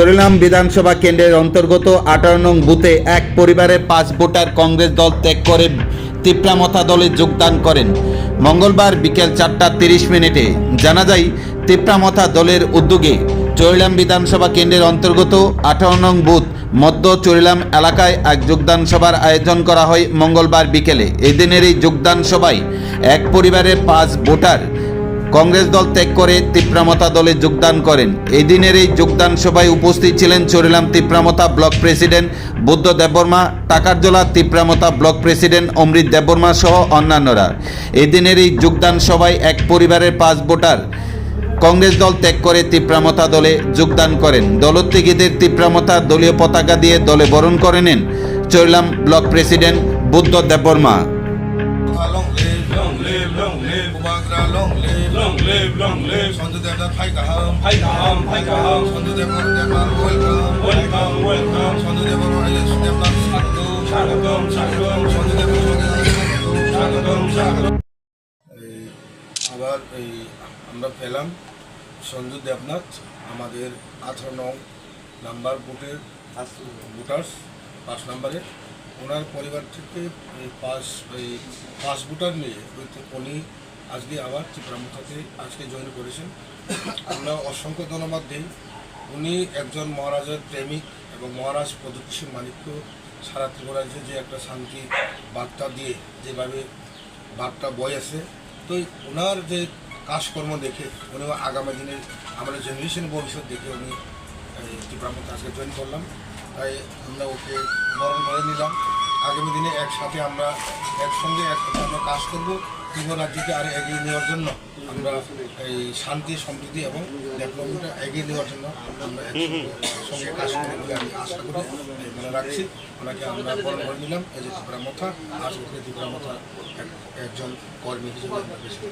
চরিলাম বিধানসভা কেন্দ্রের অন্তর্গত আঠারো নং বুথে এক পরিবারের পাঁচ ভোটার কংগ্রেস দল ত্যাগ করে তিপ্রামথা দলে যোগদান করেন। মঙ্গলবার বিকেল চারটা তিরিশ মিনিটে জানা যায়, তিপ্রামথা দলের উদ্যোগে চরিলাম বিধানসভা কেন্দ্রের অন্তর্গত আঠারো নং বুথ মধ্য চরিলাম এলাকায় এক যোগদান সভার আয়োজন করা হয় মঙ্গলবার বিকেলে। এদিনের এই যোগদান সভায় এক পরিবারের পাঁচ ভোটার কংগ্রেস দল ত্যাগ করে তিপ্রামতা দলে যোগদান করেন। এই দিনের এই যোগদান সভায় উপস্থিত ছিলেন Charilam Tipramotha block president Buddha Debbarma Takarjala Tipramotha block president Amrit Debbarma সহ অন্যান্যরা। এই দিনের এই যোগদান সভায় এক পরিবারের পাঁচ ভোটার কংগ্রেস দল ত্যাগ করে তিপ্রামতা দলে যোগদান করেন। দলত্যাগীদের তিপ্রামতা দলীয় পতাকা দিয়ে দলে বরণ করে নেন Charilam block president Buddha Debbarma. Long live, long live, long live, long live, live, long live. Welcome, Welcome, আবার এই আমরা পেলাম সঞ্জু দেবনাথ আমাদের আঠারো নং নাম্বার বুথের ভোটার্স পাঁচ নাম্বারে ওনার পরিবার থেকে পাঁচ এই পাঁচ ভোটার নিয়ে ওই- উনি আজকে আবার ত্রিপুরামথাতে আজকে জয়েন করেছেন। আমরা অসংখ্য ধন্যবাদ দিই। উনি একজন মহারাজের প্রেমিক এবং মহারাজ প্রদক্ষিণ মানিক্য সারা ত্রিপুরাজ্যে যে একটা শান্তি বার্তা দিয়ে যেভাবে বার্তা বই আছে তো ওনার যে কাজকর্ম দেখে, উনি আগামী দিনে আমাদের জেনারেশন ভবিষ্যৎ দেখে উনি, এই ত্রিপুরামতে আজকে জয়েন করলাম। তাই আমরা ওকে বরণ করে নিলাম। আগামী দিনে একসাথে আমরা একসঙ্গে একসাথে আমরা কাজ করব। ত্রিপুরা রাজ্যকে আরও এগিয়ে নেওয়ার জন্য আমরা এই শান্তি, সমৃদ্ধি এবং ডেভেলপমেন্টটা এগিয়ে নেওয়ার জন্য আমরা সঙ্গে কাজ করি বলে আমি আশা করি মনে রাখছি। ওনাকে আমরা বরণ করে নিলাম। এই যে ত্রিপুরা মথা, আজ থেকে ত্রিপুরা মথা এক- একজন কর্মী হিসেবে আমরা বেশি।